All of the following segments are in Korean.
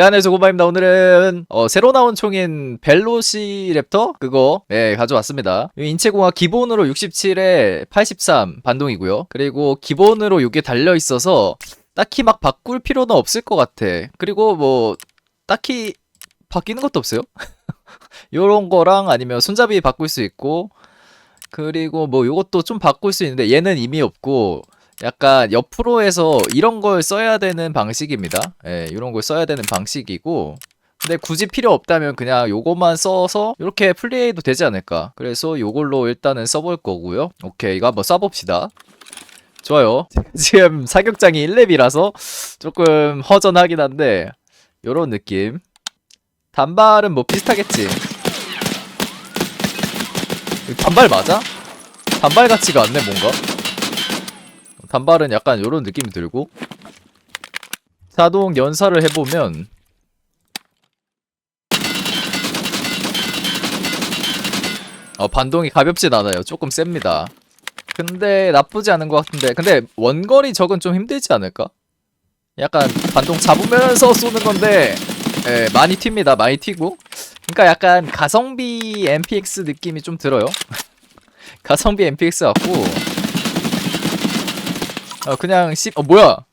자, 안녕하세요. 고바입니다. 오늘은, 어, 새로 나온 총인 벨로시 랩터? 그거, 예, 가져왔습니다. 이 인체공학 기본으로 67에 83 반동이고요. 그리고 기본으로 이게 달려 있어서, 딱히 막 바꿀 필요는 없을 것 같아. 그리고 뭐, 딱히 바뀌는 것도 없어요. 요런 거랑 아니면 손잡이 바꿀 수 있고, 그리고 뭐 요것도 좀 바꿀 수 있는데, 얘는 이미 없고, 약간 옆으로 해서 이런 걸 써야 되는 방식입니다. 예, 이런 걸 써야 되는 방식이고. 근데 굳이 필요 없다면 그냥 요것만 써서 이렇게 플레이도 되지 않을까. 그래서 요걸로 일단은 써볼 거고요. 오케이, 이거 한번 써봅시다. 좋아요. 지금 사격장이 1렙이라서 조금 허전하긴 한데 요런 느낌. 단발은 뭐 비슷하겠지. 단발 맞아? 단발 같지가 않네 뭔가. 단발은 약간 이런 느낌이 들고 자동 연사를 해보면 어, 반동이 가볍진 않아요. 조금 셉니다. 근데 나쁘지 않은 것 같은데 근데 원거리 적은 좀 힘들지 않을까? 약간 반동 잡으면서 쏘는 건데 예, 많이 튑니다. 많이 튀고 그러니까 약간 가성비 MPX 느낌이 좀 들어요. 가성비 MPX 같고 어 그냥 씹.. 어 뭐야?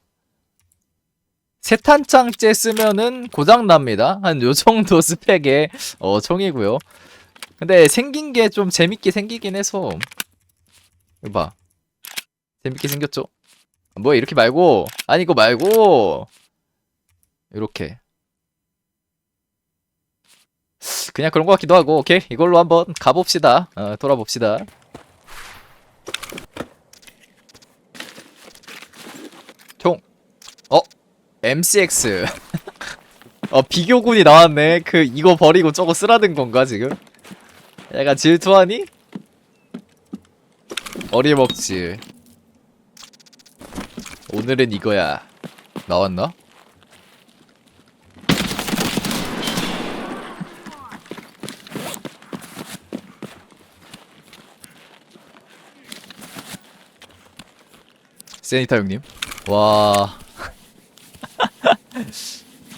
세탄창째 쓰면은 고장납니다. 한 요 정도 스펙의 어 총이고요. 근데 생긴 게 좀 재밌게 생기긴 해서. 이거 봐. 재밌게 생겼죠? 뭐야 이렇게 말고. 아니 이거 말고. 이렇게. 그냥 그런 것 같기도 하고. 오케이. 이걸로 한번 가봅시다. 어, 돌아봅시다 총. 어? MCX. 어, 비교군이 나왔네. 그, 이거 버리고 저거 쓰라는 건가, 지금? 약간 질투하니? 어림없지. 오늘은 이거야. 나왔나? 세니타 형님. 와.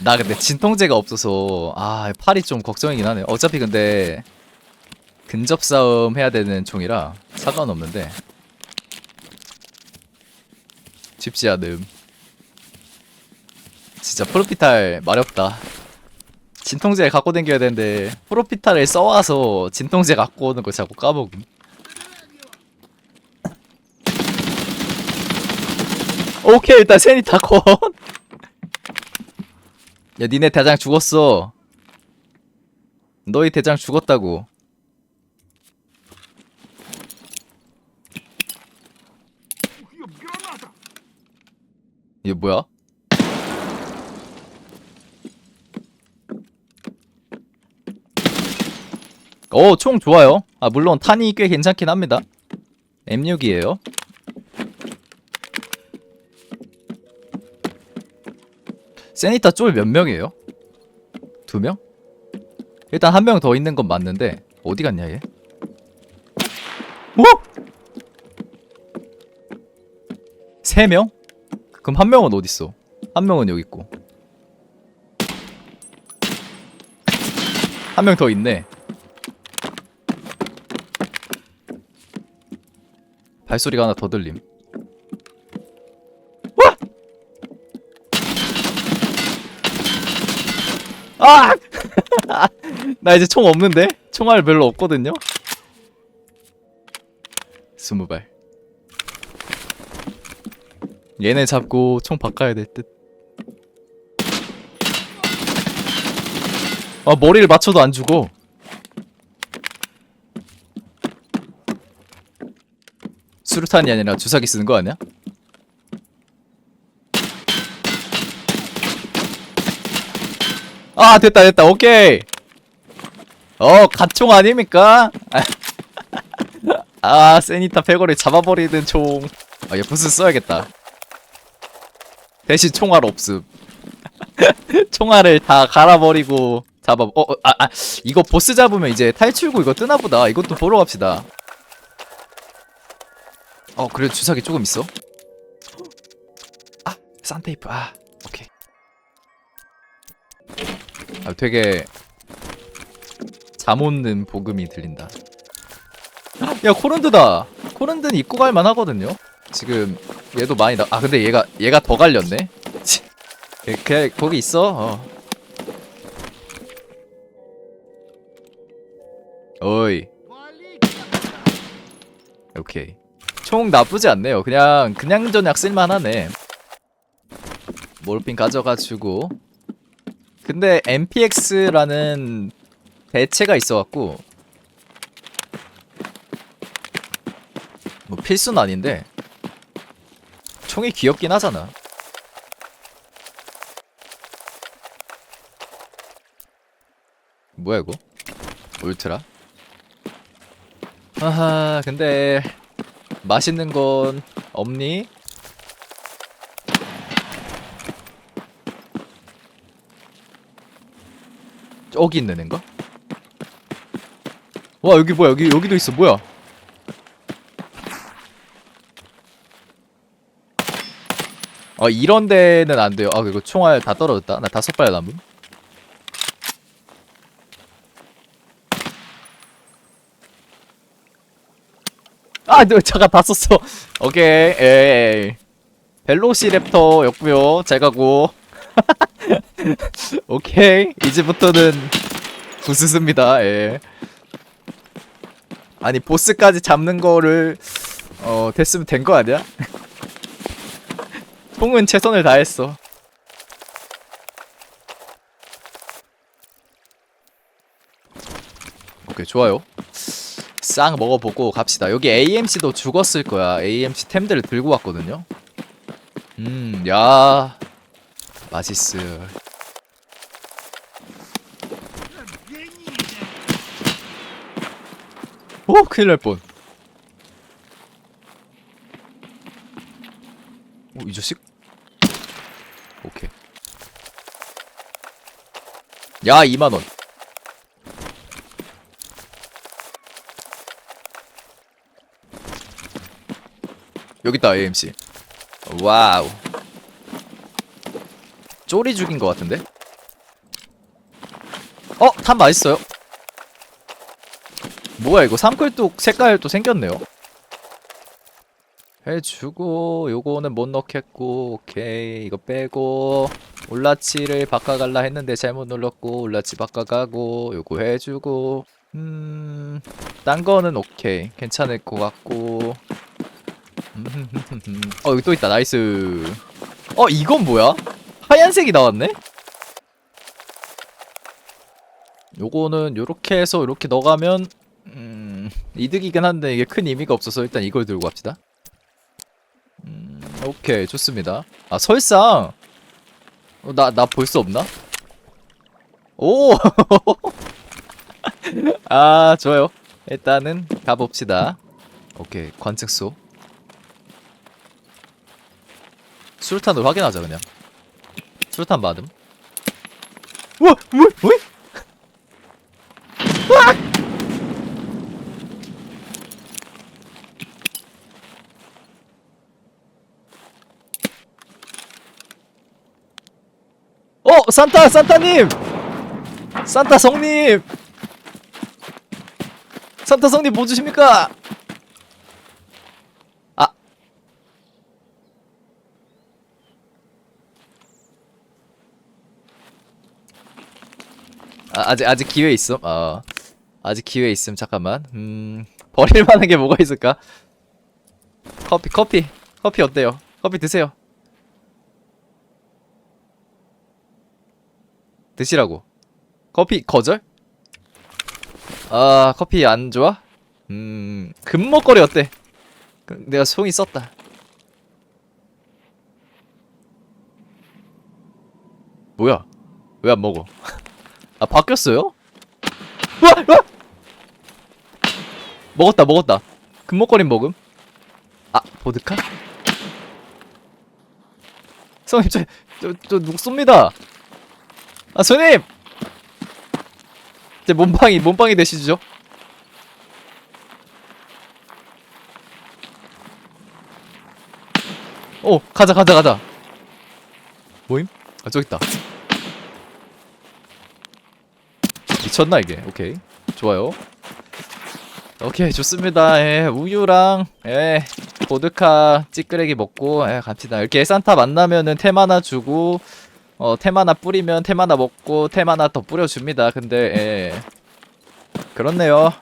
나 근데 진통제가 없어서 아 팔이 좀 걱정이긴 하네. 어차피 근데 근접 싸움 해야 되는 총이라 상관없는데 쉽지 않음. 진짜 프로피탈 마렵다. 진통제 갖고 댕겨야 되는데 프로피탈을 써와서 진통제 갖고 오는 거 자꾸 까먹음. 오케이 일단 세니타 컷. 야 니네 대장 죽었어. 너희 대장 죽었다고. 이게 뭐야? 오, 총 좋아요. 아, 물론 탄이 꽤 괜찮긴 합니다. M6이에요. 세니타 쫄 몇 명이에요? 두 명? 일단 한 명 더 있는 건 맞는데 어디 갔냐 얘? 뭐? 세 명? 그럼 한 명은 어디 있어? 한 명은 여기 있고 한 명 더 있네. 발소리가 하나 더 들림. 아! 나 이제 총 없는데? 총알 별로 없거든요? 스무 발. 얘네 잡고 총 바꿔야 될 듯. 아, 머리를 맞춰도 안 죽어. 수류탄이 아니라 주사기 쓰는 거 아니야? 아 됐다 됐다. 오케이. 어 갓총 아닙니까? 아 세니타 패거리 잡아버리는 총 아 얘 부스 써야겠다. 대신 총알 없음. 총알을 다 갈아버리고 잡아 어, 어, 아, 아 이거 보스 잡으면 이제 탈출구 이거 뜨나보다. 이것도 보러 갑시다. 어 그래도 주사기 조금 있어? 아 싼테이프. 아 아, 되게 잠 없는 복음이 들린다. 야 코른드다. 코른드는 입고 갈 만 하거든요. 지금 얘도 많이 나. 아 근데 얘가 얘가 더 갈렸네. 걔 거기 있어. 어. 어이. 오케이. 총 나쁘지 않네요. 그냥 그냥 전약 쓸만하네. 몰핀 가져가지고. 근데 MPX라는 대체가 있어갖고 뭐 필수는 아닌데 총이 귀엽긴 하잖아. 뭐야 이거? 울트라? 아하 근데 맛있는 건 없니? 저기 있는 애인가? 와 여기 뭐야 여기 여기도 있어 뭐야? 아 이런 데는 안 돼요. 아 이거 총알 다 떨어졌다. 나 다섯 발 남음. 아, 너 잠깐 다 썼어. 오케이, 에이. 벨로시랩터였고요. 잘 가고. 오케이, 이제부터는 부스스입니다. 예. 아니 보스까지 잡는 거를 어 됐으면 된 거 아니야? 통은 최선을 다했어. 오케이 좋아요. 싹 먹어보고 갑시다. 여기 AMC도 죽었을 거야. AMC 템들을 들고 왔거든요. 음, 야, 맛있어. 오, 큰일 날 뻔. 오, 이 자식? 오케이. 야, 2만 원. 여기다, AMC. 와우. 쪼리 죽인 것 같은데? 어, 탄 맛있어요. 뭐야 이거? 삼클뚝 색깔 또 생겼네요. 해주고 요거는 못 넣겠고 오케이. 이거 빼고 올라치를 바꿔갈라 했는데 잘못 눌렀고 올라치 바꿔가고 요거 해주고 음 딴 거는 오케이. 괜찮을 것 같고. 어 여기 또 있다. 나이스. 어 이건 뭐야? 하얀색이 나왔네? 요거는 요렇게 해서 요렇게 넣어가면 음, 이득이긴 한데 이게 큰 의미가 없어서 일단 이걸 들고 갑시다. 음, 오케이, 좋습니다. 아, 설상! 어, 나, 나 볼 수 없나? 오! 아, 좋아요. 일단은 가봅시다. 오케이, 관측소. 수류탄으로 확인하자, 그냥. 수류탄 받음. 우와! 뭐, 뭐? 어! 산타! 산타님! 산타 성님! 산타 성님 뭐 주십니까? 아. 아, 아직, 아직 기회 있음? 어. 아직 기회 있음. 잠깐만. 음, 버릴 만한 게 뭐가 있을까? 커피, 커피. 커피 어때요? 커피 드세요. 드시라고. 커피 거절? 아 커피 안 좋아? 음 금먹거리 어때? 그, 내가 송이 썼다. 뭐야? 왜 안 먹어? 아 바뀌었어요? 으아! 으아! 먹었다 먹었다. 금먹거리 먹음. 아 보드카? 성님 저저 저 누구 쏩니다. 아 손님! 이제 몸빵이 몸빵이 되시죠? 오 가자 가자 가자. 모임? 아 저기 있다. 미쳤나 이게? 오케이. 좋아요. 오케이 좋습니다. 예 우유랑 예 보드카 찌끄레기 먹고 예 갑시다. 이렇게 산타 만나면은 템 하나 주고 어 템 하나 뿌리면 템 하나 먹고 템 하나 더 뿌려줍니다. 근데 예. 그렇네요.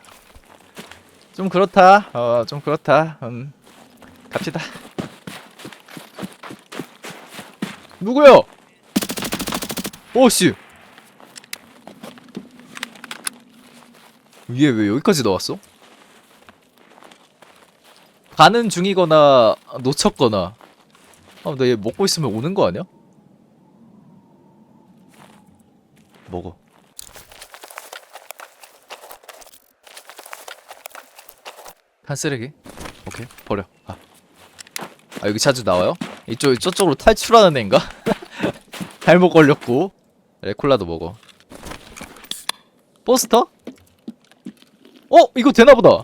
좀 그렇다. 어 좀 그렇다. 음 갑시다. 누구야 오씨. 얘왜 여기까지 나왔어? 가는 중이거나 놓쳤거나. 아, 나 얘 먹고 있으면 오는 거 아니야? 먹어 한 쓰레기? 오케이 버려 아, 아 여기 자주 나와요? 이쪽 저쪽으로 탈출하는 애인가? 잘못 걸렸고 레콜라도 먹어 포스터? 어? 이거 되나보다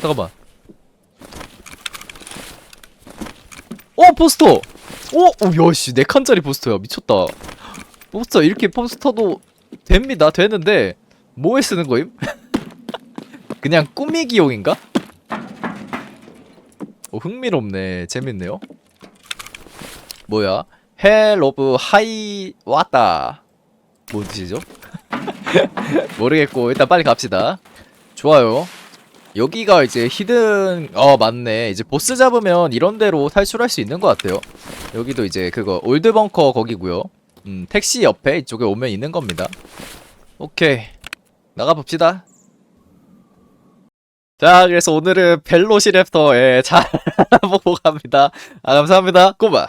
잠깐만 어 포스터 어? 어 야씨 네 칸짜리 포스터야 미쳤다 포스터 이렇게 포스터도 됩니다 되는데 뭐에 쓰는 거임? 그냥 꾸미기용인가? 오 흥미롭네. 재밌네요. 뭐야? 헬 오브 하이 왔다. 뭔 뜻이죠? 모르겠고 일단 빨리 갑시다. 좋아요. 여기가 이제 히든 어 맞네. 이제 보스 잡으면 이런 데로 탈출할 수 있는 것 같아요. 여기도 이제 그거 올드 벙커 거기고요. 음 택시 옆에 이쪽에 오면 있는 겁니다. 오케이. 나가봅시다 자 그래서 오늘은 벨로시랩터에 잘 보고 갑니다. 아 감사합니다. 꼬바